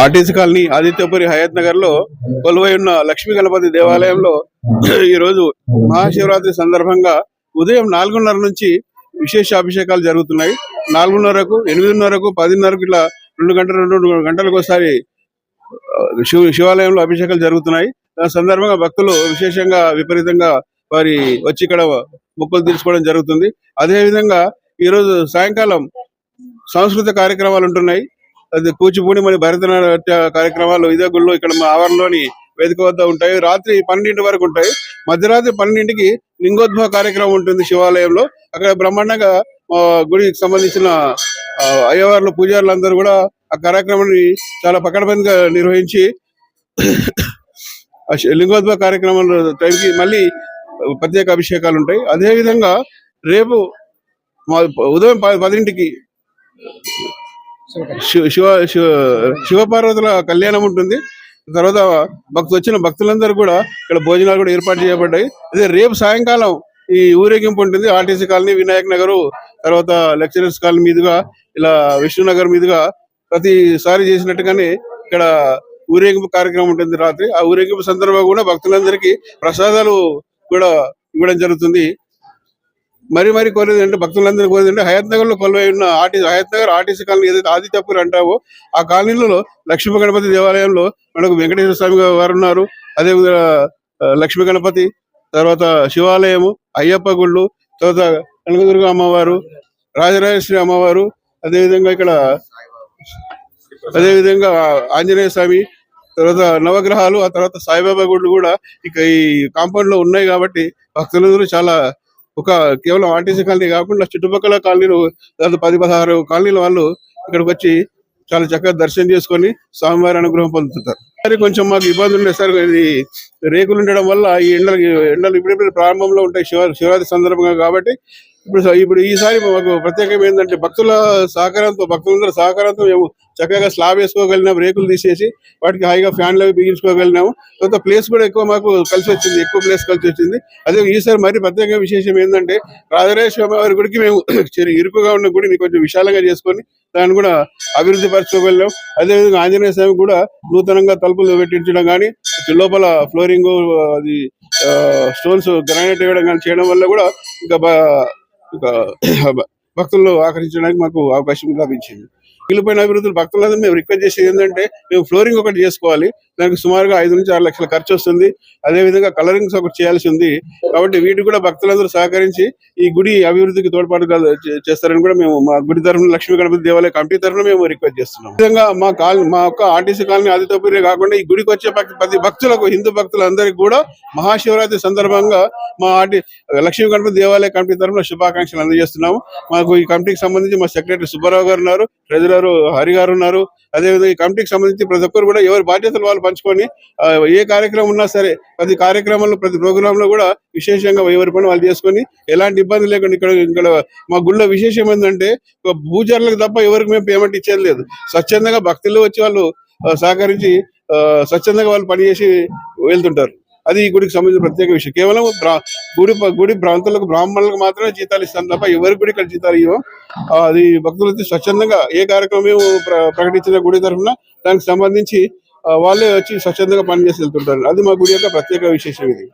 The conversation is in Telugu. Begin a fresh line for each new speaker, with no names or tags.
ఆర్టీసీ కాలనీ ఆదిత్యపురి హయత్ నగర్లో కొలువై ఉన్న లక్ష్మీ గణపతి దేవాలయంలో ఈ రోజు మహాశివరాత్రి సందర్భంగా ఉదయం నాలుగున్నర నుంచి విశేష అభిషేకాలు జరుగుతున్నాయి. నాలుగున్నరకు ఎనిమిదిన్నరకు పదిన్నరకు ఇట్లా రెండు గంటల రెండు గంటలకు ఒకసారి శివ శివాలయంలో అభిషేకాలు జరుగుతున్నాయి. ఆ సందర్భంగా భక్తులు విశేషంగా విపరీతంగా వారి వచ్చి ఇక్కడ మొక్కులు తీర్చుకోవడం జరుగుతుంది. అదే విధంగా ఈ రోజు సాయంకాలం సాంస్కృతిక కార్యక్రమాలు ఉంటున్నాయి. కూచిపూడి మరియు భరతనాట్య కార్యక్రమాలు ఇదే గుళ్ళు ఇక్కడ మా ఆవరణలోని వేదిక వద్ద ఉంటాయి. రాత్రి పన్నెండింటి వరకు ఉంటాయి. మధ్యరాత్రి పన్నెండింటికి లింగోద్భవ కార్యక్రమం ఉంటుంది శివాలయంలో. అక్కడ బ్రహ్మాండంగా గుడికి సంబంధించిన అయ్యవార్లు పూజారులు అందరూ కూడా ఆ కార్యక్రమాన్ని చాలా పకడ్బందీగా నిర్వహించి లింగోద్భవ కార్యక్రమాల టైంకి మళ్ళీ ప్రత్యేక అభిషేకాలు ఉంటాయి. అదే విధంగా రేపు మా- ఉదయం పదింటికి శివ శివ శివపార్వతుల కళ్యాణం ఉంటుంది. తర్వాత భక్తు వచ్చిన భక్తులందరూ కూడా ఇక్కడ భోజనాలు కూడా ఏర్పాటు చేయబడ్డాయి. అదే రేపు సాయంకాలం ఈ ఊరేగింపు ఉంటుంది. ఆర్టీసీ కాలనీ వినాయక్ నగర్ తర్వాత లెక్చరర్స్ కాలనీ మీదుగా ఇలా విష్ణునగర్ మీదుగా ప్రతిసారి చేసినట్టుగానే ఇక్కడ ఊరేగింపు కార్యక్రమం ఉంటుంది రాత్రి. ఆ ఊరేగింపు సందర్భంగా కూడా భక్తులందరికీ ప్రసాదాలు కూడా ఇవ్వడం జరుగుతుంది. మరి మరి కోరేది అంటే భక్తులందరూ కోరేది అంటే హయత్ నగర్లో కొలువై ఉన్న RTC Hayat Nagar RTC colony ఏదైతే ఆదిత్యపూర్ అంటావో ఆ కాలనీలో లక్ష్మీ గణపతి దేవాలయంలో మనకు వెంకటేశ్వర స్వామి వారు ఉన్నారు. అదే లక్ష్మీ గణపతి తర్వాత శివాలయము అయ్యప్ప గుళ్ళు తర్వాత కనకదుర్గ అమ్మవారు రాజరాజేశ్వరి అమ్మవారు అదే విధంగా ఇక్కడ అదేవిధంగా ఆంజనేయ స్వామి తర్వాత నవగ్రహాలు ఆ తర్వాత సాయిబాబా గుళ్ళు కూడా ఇక ఈ కాంపౌండ్లో ఉన్నాయి కాబట్టి భక్తులందరూ చాలా ఒక కేవలం ఆర్టీసీ కాలనీ కాకుండా చుట్టుపక్కల కాలనీలు దాదాపు పది పదహారు కాలనీల వాళ్ళు ఇక్కడికి వచ్చి చాలా చక్కగా దర్శనం చేసుకొని స్వామివారి అనుగ్రహం పొందుతుంటారు. మరి కొంచెం మాకు ఇబ్బంది ఉండే సార్ ఇది రేకులు ఉండడం వల్ల ఈ ఎండలు ఎండలు ఇప్పుడిప్పుడు ప్రారంభంలో ఉంటాయి శివ శివరాత్రి సందర్భంగా కాబట్టి ఇప్పుడు ఇప్పుడు ఈసారి మాకు ప్రత్యేకం ఏంటంటే భక్తుల సహకారంతో భక్తులందరూ సహకారంతో మేము చక్కగా స్లాబ్ వేసుకోగలిగినాం రేకులు తీసేసి వాటికి హాయిగా ఫ్యాన్లు అవి బిగించుకోగలిగినాము. తర్వాత ప్లేస్ కూడా ఎక్కువ మాకు కలిసి వచ్చింది ఎక్కువ ప్లేస్ కలిసి వచ్చింది. అదే ఈసారి మరి ప్రత్యేక విశేషం ఏంటంటే రాజరాజేశ్వర వారి గుడికి మేము చిరు- ఇరుకుగా ఉన్న గుడిని కొంచెం విశాలంగా చేసుకొని దాన్ని కూడా అభివృద్ధి పరచుకోగలిగాం. అదేవిధంగా ఆంజనేయ స్వామి కూడా నూతనంగా తలుపులు పెట్టించడం కానీ లోపల ఫ్లోరింగ్ అది స్టోన్స్ గ్రానైట్ వేయడం కానీ చేయడం వల్ల కూడా ఇంకా భక్తులు ఆకర్షించడానికి మాకు అవకాశం లభించింది. మిగిలిపోయిన అభివృద్ధులు భక్తులందరూ మేము రిక్వెస్ట్ చేసేది ఏంటంటే మేము ఫ్లోరింగ్ ఒకటి చేసుకోవాలి. దానికి సుమారుగా ఐదు నుంచి ఆరు లక్షల ఖర్చు వస్తుంది. అదే విధంగా కలరింగ్స్ ఒకటి చేయాల్సి ఉంది. కాబట్టి వీటికి కూడా భక్తులందరూ సహకరించి ఈ గుడి అభివృద్ధికి తోడ్పాటుగా చేస్తారని కూడా మేము మా గుడి తరఫున లక్ష్మీ గణపతి దేవాలయ కమిటీ తరఫున మేము రిక్వెస్ట్ చేస్తున్నాం. విధంగా మా కాల్ మా యొక్క ఆర్టీసీ కాలనీ ఆదితోపురే కాకుండా ఈ గుడికి వచ్చే ప్రతి భక్తులకు హిందూ భక్తులందరికీ కూడా మహాశివరాత్రి సందర్భంగా మా ఆర్టీ లక్ష్మీ గణపతి దేవాలయ కమిటీ తరఫున శుభాకాంక్షలు అందజేస్తున్నాము. మాకు ఈ కమిటీకి సంబంధించి మా సెక్రటరీ సుబ్బారావు గారు ఉన్నారు ట్రెజరర్ హరి గారు ఉన్నారు. అదేవిధంగా ఈ కమిటీకి సంబంధించి ప్రతి ఒక్కరు కూడా ఎవరి బాధ్యతలు వాళ్ళు పంచుకొని ఏ కార్యక్రమం ఉన్నా సరే ప్రతి కార్యక్రమంలో ప్రతి ప్రోగ్రాంలో కూడా విశేషంగా ఎవరి పని వాళ్ళు చేసుకొని ఎలాంటి ఇబ్బంది లేకుండా ఇక్కడ ఇక్కడ మా గుళ్ళో విశేషం ఏంటంటే పూజారులకు తప్ప ఎవరికి మేము పేమెంట్ ఇచ్చేది లేదు. స్వచ్ఛందంగా భక్తులు వచ్చి వాళ్ళు సహకరించి ఆ, స్వచ్ఛందంగా వాళ్ళు పనిచేసి వెళ్తుంటారు. అది ఈ గుడికి సంబంధించిన ప్రత్యేక విషయం. కేవలం బ్రా- గుడి గుడి ప్రాంతాలకు బ్రాహ్మణులకు మాత్రమే జీతాలు ఇస్తాను తప్ప ఎవరికి కూడా ఇక్కడ జీతాలు ఇవ్వం అది భక్తులు స్వచ్ఛందంగా ఏ కార్యక్రమం ప్రకటించిన గుడి తరఫున దానికి సంబంధించి వాళ్ళే వచ్చి స్వచ్ఛందంగా పనిచేసి వెళ్తుంటారు. అది మా గుడి యొక్క ప్రత్యేక విశేషం ఇది.